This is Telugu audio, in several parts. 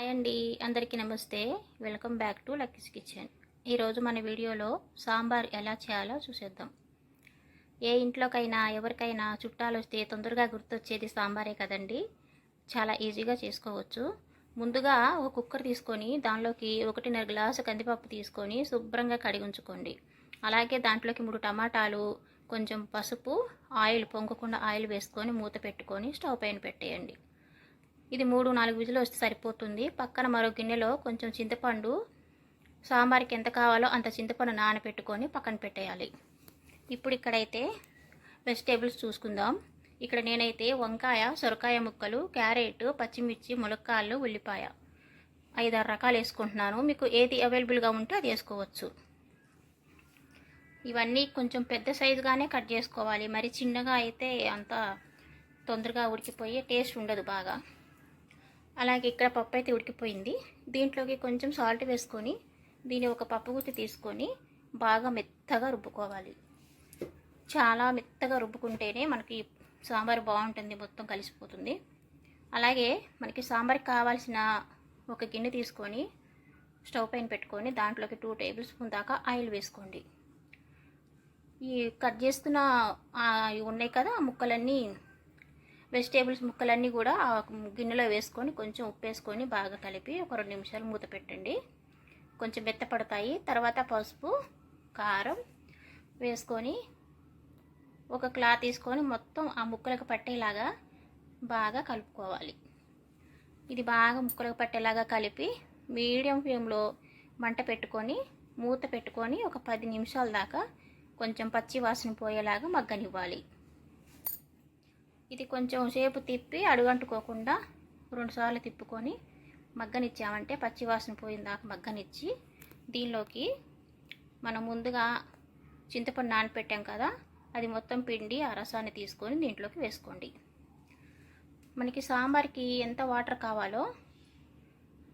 హాయ్ అండి అందరికీ నమస్తే. Welcome back to Lucky's kitchen. ఈరోజు మన వీడియోలో సాంబార్ ఎలా చేయాలో చూసేద్దాం. ఏ ఇంట్లోకైనా ఎవరికైనా చుట్టాలు వస్తే తొందరగా గుర్తొచ్చేది సాంబారే కదండి. చాలా ఈజీగా చేసుకోవచ్చు. ముందుగా ఒక కుక్కర్ తీసుకొని దానిలోకి ఒకటిన్నర గ్లాసు కందిపప్పు తీసుకొని శుభ్రంగా కడిగి ఉంచుకోండి. అలాగే దాంట్లోకి మూడు టమాటాలు కొంచెం పసుపు ఆయిల్ పొంగకుండా ఆయిల్ వేసుకొని మూత పెట్టుకొని స్టవ్ పైన పెట్టేయండి. ఇది మూడు నాలుగు విజులు వస్తే సరిపోతుంది. పక్కన మరో గిన్నెలో కొంచెం చింతపండు సాంబార్కి ఎంత కావాలో అంత చింతపండు నానబెట్టుకొని పక్కన పెట్టేయాలి. ఇప్పుడు ఇక్కడైతే వెజిటేబుల్స్ చూసుకుందాం. ఇక్కడ నేనైతే వంకాయ సొరకాయ ముక్కలు క్యారెట్ పచ్చిమిర్చి ములక్కాళ్ళు ఉల్లిపాయ ఐదారు రకాలు వేసుకుంటున్నాను. మీకు ఏది అవైలబుల్గా ఉంటే అది వేసుకోవచ్చు. ఇవన్నీ కొంచెం పెద్ద సైజుగానే కట్ చేసుకోవాలి. మరి చిన్నగా అయితే అంత తొందరగా ఉడికిపోయి టేస్ట్ ఉండదు బాగా. అలాగే ఇక్కడ పప్పు అయితే ఉడికిపోయింది. దీంట్లోకి కొంచెం సాల్ట్ వేసుకొని దీన్ని ఒక పప్పు గుత్తి తీసుకొని బాగా మెత్తగా రుబ్బుకోవాలి. చాలా మెత్తగా రుబ్బుకుంటేనే మనకి సాంబార్ బాగుంటుంది మొత్తం కలిసిపోతుంది. అలాగే మనకి సాంబార్కి కావాల్సిన ఒక గిన్నె తీసుకొని స్టవ్ పైన పెట్టుకొని దాంట్లోకి టూ టేబుల్ స్పూన్ దాకా ఆయిల్ వేసుకోండి. ఈ కట్ చేస్తున్న ఇవి ఉన్నాయి కదా ఆ ముక్కలన్నీ వెజిటేబుల్స్ ముక్కలన్నీ కూడా ఆ గిన్నెలో వేసుకొని కొంచెం ఉప్పు వేసుకొని బాగా కలిపి ఒక రెండు నిమిషాలు మూత పెట్టండి. కొంచెం మెత్తపడతాయి తర్వాత పసుపు కారం వేసుకొని ఒక క్లాత్ తీసుకొని మొత్తం ఆ ముక్కలకు పట్టేలాగా బాగా కలుపుకోవాలి. ఇది బాగా ముక్కలకు పట్టేలాగా కలిపి మీడియం ఫ్లేమ్లో మంట పెట్టుకొని మూత పెట్టుకొని ఒక పది నిమిషాల దాకా కొంచెం పచ్చి వాసన పోయేలాగా మగ్గనివ్వాలి. ఇది కొంచెం సేపు తిప్పి అడుగంటుకోకుండా రెండుసార్లు తిప్పుకొని మగ్గనిచ్చామంటే పచ్చివాసన పోయిన దాకా మగ్గనిచ్చి దీనిలోకి మనం ముందుగా చింతపండు నానపెట్టాం కదా అది మొత్తం పిండి ఆ రసాన్ని తీసుకొని దీంట్లోకి వేసుకోండి. మనకి సాంబార్కి ఎంత వాటర్ కావాలో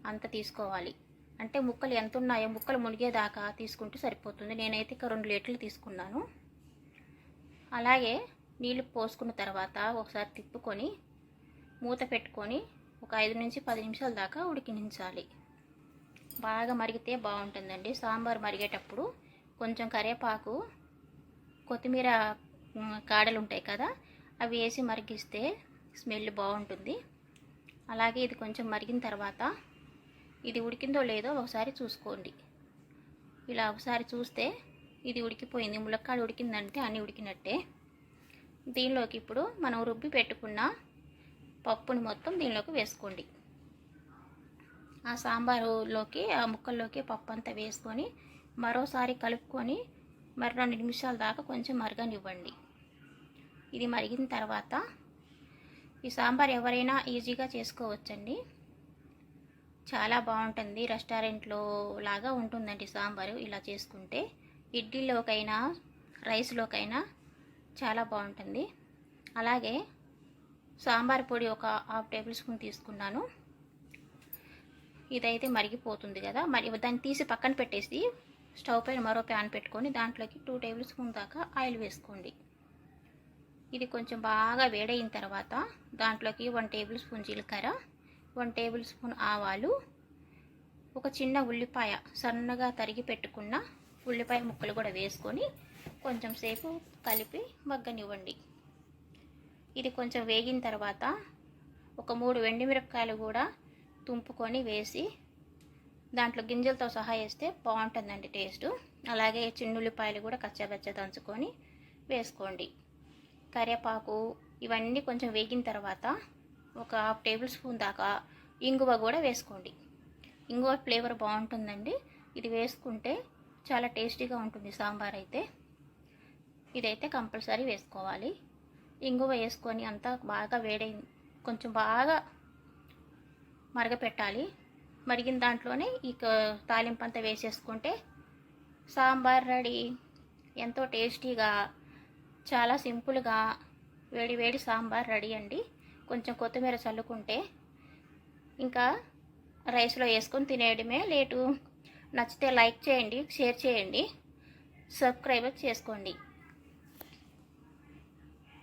అంత తీసుకోవాలి. అంటే ముక్కలు ఎంత ఉన్నాయో ముక్కలు మునిగేదాకా తీసుకుంటే సరిపోతుంది. నేనైతే ఇక రెండు లీటర్లు తీసుకున్నాను. అలాగే నీళ్ళు పోసుకున్న తర్వాత ఒకసారి తిప్పుకొని మూత పెట్టుకొని ఒక ఐదు నుంచి పది నిమిషాల దాకా ఉడికించాలి. బాగా మరిగితే బాగుంటుందండి. సాంబార్ మరిగేటప్పుడు కొంచెం కరివేపాకు కొత్తిమీర కాడలు ఉంటాయి కదా అవి వేసి మరిగిస్తే స్మెల్ బాగుంటుంది. అలాగే ఇది కొంచెం మరిగిన తర్వాత ఇది ఉడికిందో లేదో ఒకసారి చూసుకోండి. ఇలా ఒకసారి చూస్తే ఇది ఉడికిపోయింది. ములక్కాడ ఉడికిందంటే అన్నీ ఉడికినట్టే. దీనిలోకి ఇప్పుడు మనం రుబ్బి పెట్టుకున్న పప్పుని మొత్తం దీనిలోకి వేసుకోండి. ఆ సాంబారులోకి ఆ ముక్కల్లోకి పప్పు అంతా వేసుకొని మరోసారి కలుపుకొని మరి రెండు నిమిషాల దాకా కొంచెం మరగనివ్వండి. ఇది మరిగిన తర్వాత ఈ సాంబార్ ఎవరైనా ఈజీగా చేసుకోవచ్చండి. చాలా బాగుంటుంది. రెస్టారెంట్లో లాగా ఉంటుందండి సాంబారు ఇలా చేసుకుంటే. ఇడ్లీలోకైనా రైస్లోకైనా చాలా బాగుంటుంది. అలాగే సాంబార్ పొడి ఒక హాఫ్ టేబుల్ స్పూన్ తీసుకున్నాను. ఇదైతే మరిగిపోతుంది కదా. మరి దాన్ని తీసి పక్కన పెట్టేసి స్టవ్ పైన మరో ప్యాన్ పెట్టుకొని దాంట్లోకి టూ టేబుల్ స్పూన్ దాకా ఆయిల్ వేసుకోండి. ఇది కొంచెం బాగా వేడైన తర్వాత దాంట్లోకి వన్ టేబుల్ స్పూన్ జీలకర్ర వన్ టేబుల్ స్పూన్ ఆవాలు ఒక చిన్న ఉల్లిపాయ సన్నగా తరిగి పెట్టుకున్న ఉల్లిపాయ ముక్కలు కూడా వేసుకొని కొంచెం సేపు కలిపి మగ్గనివ్వండి. ఇది కొంచెం వేగిన తర్వాత ఒక మూడు మిరపకాయలు కూడా తుంపుకొని వేసి దాంట్లో గింజలతో సహా వేస్తే బాగుంటుందండి టేస్ట్. అలాగే చిన్నుల్లిపాయలు కూడా కచ్చాబచ్చ దంచుకొని వేసుకోండి. కరివేపాకు ఇవన్నీ కొంచెం వేగిన తర్వాత ఒక హాఫ్ టేబుల్ స్పూన్ దాకా ఇంగువ కూడా వేసుకోండి. ఇంగువ ఫ్లేవర్ బాగుంటుందండి. ఇది వేసుకుంటే చాలా టేస్టీగా ఉంటుంది సాంబార్ అయితే. ఇదైతే కంపల్సరీ వేసుకోవాలి. ఇంగువ వేసుకొని అంతా బాగా వేడై కొంచెం బాగా మరగపెట్టాలి. మరిగిన దాంట్లోనే ఈ క- తాలింపు అంతా వేసేసుకుంటే సాంబార్ రెడీ. ఎంతో టేస్టీగా చాలా సింపుల్గా వేడి వేడి సాంబార్ రెడీ అండి. కొంచెం కొత్తిమీర చల్లుకుంటే ఇంకా రైస్లో వేసుకొని తినేయడమే లేటు. నచ్చితే లైక్ చేయండి షేర్ చేయండి. సబ్స్క్రైబ్ చేసుకోండి.